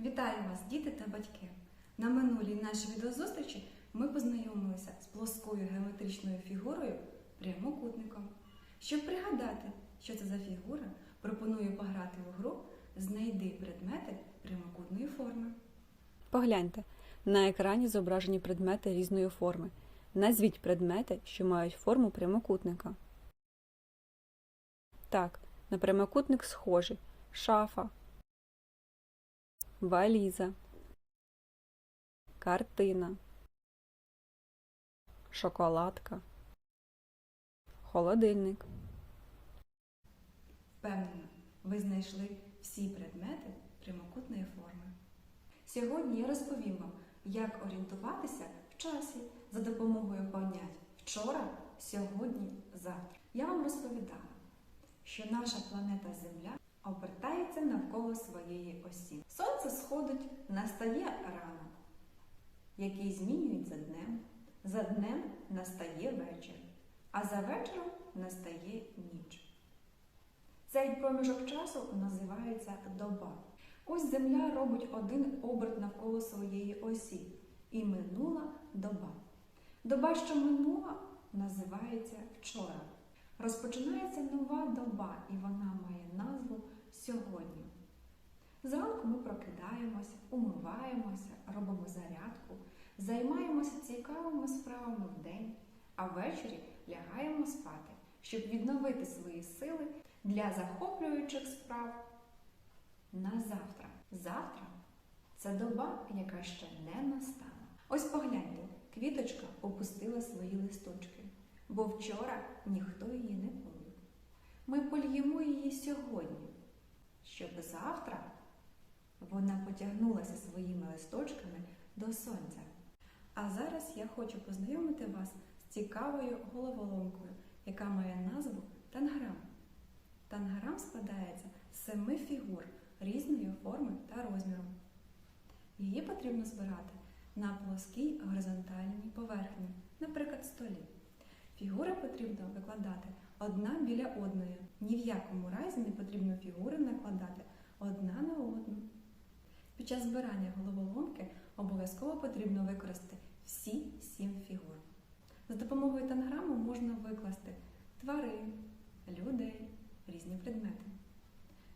Вітаю вас, діти та батьки! На минулій нашій відеозустрічі ми познайомилися з плоскою геометричною фігурою прямокутником. Щоб пригадати, що це за фігура, пропоную пограти в гру Знайди предмети прямокутної форми. Погляньте, на екрані зображені предмети різної форми. Назвіть предмети, що мають форму прямокутника. Так, на прямокутник схожі шафа, валіза, картина, шоколадка, холодильник. Впевнена, ви знайшли всі предмети прямокутної форми. Сьогодні я розповім вам, як орієнтуватися в часі за допомогою понять вчора, сьогодні, завтра. Я вам розповідала, що наша планета Земля обертається навколо своєї осі. Сходить, настає ранок, який змінюють за днем. За днем настає вечір, а за вечором настає ніч. Цей проміжок часу називається доба. Ось Земля робить один оберт навколо своєї осі. І минула доба. Доба, що минула, називається вчора. Розпочинається нова доба, і вона має назву сьогодні. Зранку ми прокидаємося, умиваємося, робимо зарядку, займаємося цікавими справами в день, а ввечері лягаємо спати, щоб відновити свої сили для захоплюючих справ на завтра. Завтра це доба, яка ще не настала. Ось погляньте, квіточка опустила свої листочки, бо вчора ніхто її не полив. Ми польємо її сьогодні, щоб завтра вона потягнулася своїми листочками до сонця. А зараз я хочу познайомити вас з цікавою головоломкою, яка має назву танграм. Танграм складається з семи фігур різної форми та розміру. Її потрібно збирати на плоскій горизонтальній поверхні, наприклад, столі. Фігури потрібно викладати одна біля одної. Ні в якому разі не потрібно фігури накладати одна на одну. Під час збирання головоломки обов'язково потрібно використати всі сім фігур. За допомогою танграму можна викласти тварин, людей, різні предмети.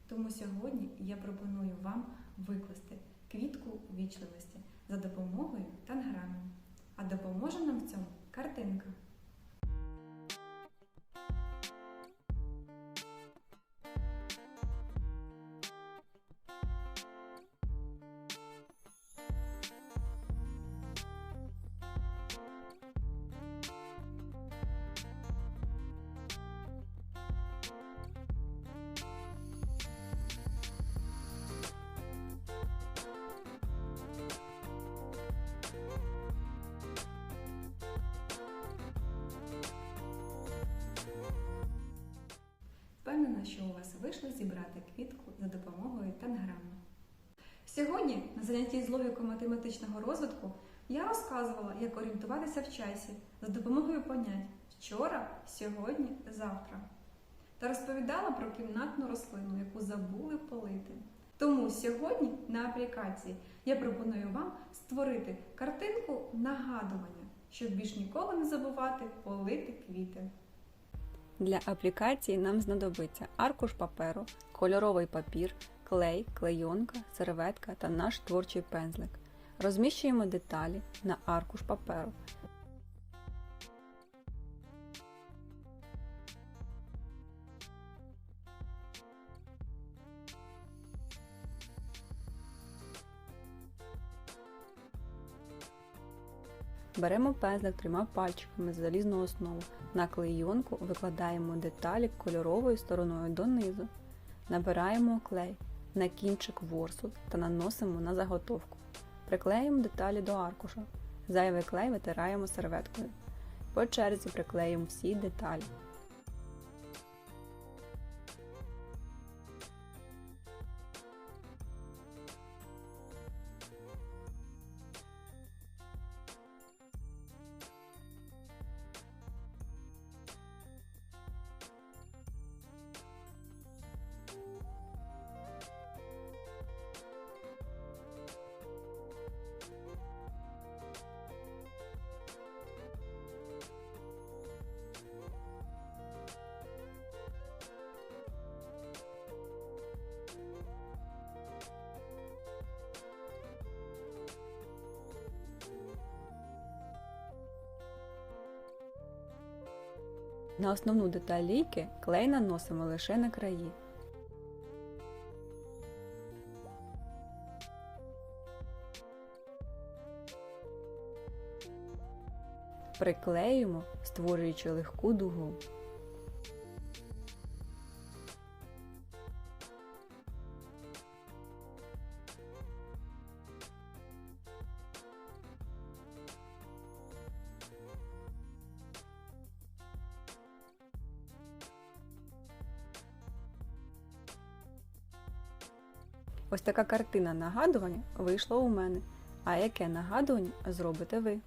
Тому сьогодні я пропоную вам викласти квітку вічливості за допомогою танграму. А допоможе нам в цьому картинка. Впевнена, що у вас вийшло зібрати квітку за допомогою танграму. Сьогодні на занятті з логіко-математичного розвитку я розказувала, як орієнтуватися в часі за допомогою понять вчора, сьогодні, завтра. Та розповідала про кімнатну рослину, яку забули полити. Тому сьогодні на аплікації я пропоную вам створити картинку нагадування, щоб більш ніколи не забувати полити квіти. Для аплікації нам знадобиться аркуш паперу, кольоровий папір, клей, клейонка, серветка та наш творчий пензлик. Розміщуємо деталі на аркуш паперу. Беремо пензлик трьома пальчиками з залізну основу. На клейонку викладаємо деталі кольоровою стороною донизу. Набираємо клей на кінчик ворсу та наносимо на заготовку. Приклеїмо деталі до аркуша. Зайвий клей витираємо серветкою. По черзі приклеїмо всі деталі. На основну деталь лійки клей наносимо лише на краї. Приклеюємо, створюючи легку дугу. Ось така картина нагадування вийшла у мене. А яке нагадування зробите ви?